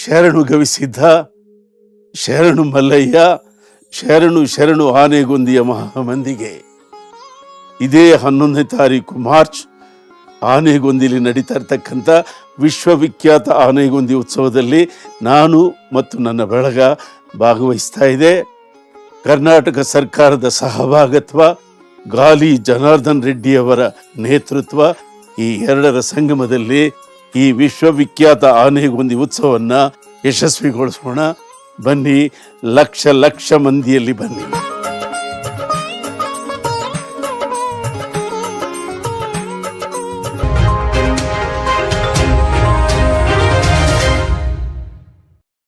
ಶರಣು ಗವಿಸಿದ್ದ, ಶರಣು ಮಲ್ಲಯ್ಯ, ಶರಣು ಶರಣು ಆನೆಗೊಂದಿಯ ಮಹಾಮಂದಿಗೆ. ಇದೇ ಹನ್ನೊಂದನೇ ತಾರೀಕು ಮಾರ್ಚ್, ಆನೆಗೊಂದಿಲಿ ನಡೀತಾ ಇರ್ತಕ್ಕಂಥ ವಿಶ್ವವಿಖ್ಯಾತ ಆನೆಗೊಂದಿ ಉತ್ಸವದಲ್ಲಿ ನಾನು ಮತ್ತು ನನ್ನ ಬಳಗ ಭಾಗವಹಿಸ್ತಾ ಇದೆ. ಕರ್ನಾಟಕ ಸರ್ಕಾರದ ಸಹಭಾಗತ್ವ, ಗಾಲಿ ಜನಾರ್ದನ್ ರೆಡ್ಡಿಯವರ ನೇತೃತ್ವ ಈ ಎರಡರ ಸಂಗಮದಲ್ಲಿ ಈ ವಿಶ್ವವಿಖ್ಯಾತ ಆನೆಗೊಂದಿ ಉತ್ಸವವನ್ನು ಯಶಸ್ವಿಗೊಳಿಸೋಣ. ಬನ್ನಿ ಲಕ್ಷ ಲಕ್ಷ ಮಂದಿಯಲ್ಲಿ ಬನ್ನಿ.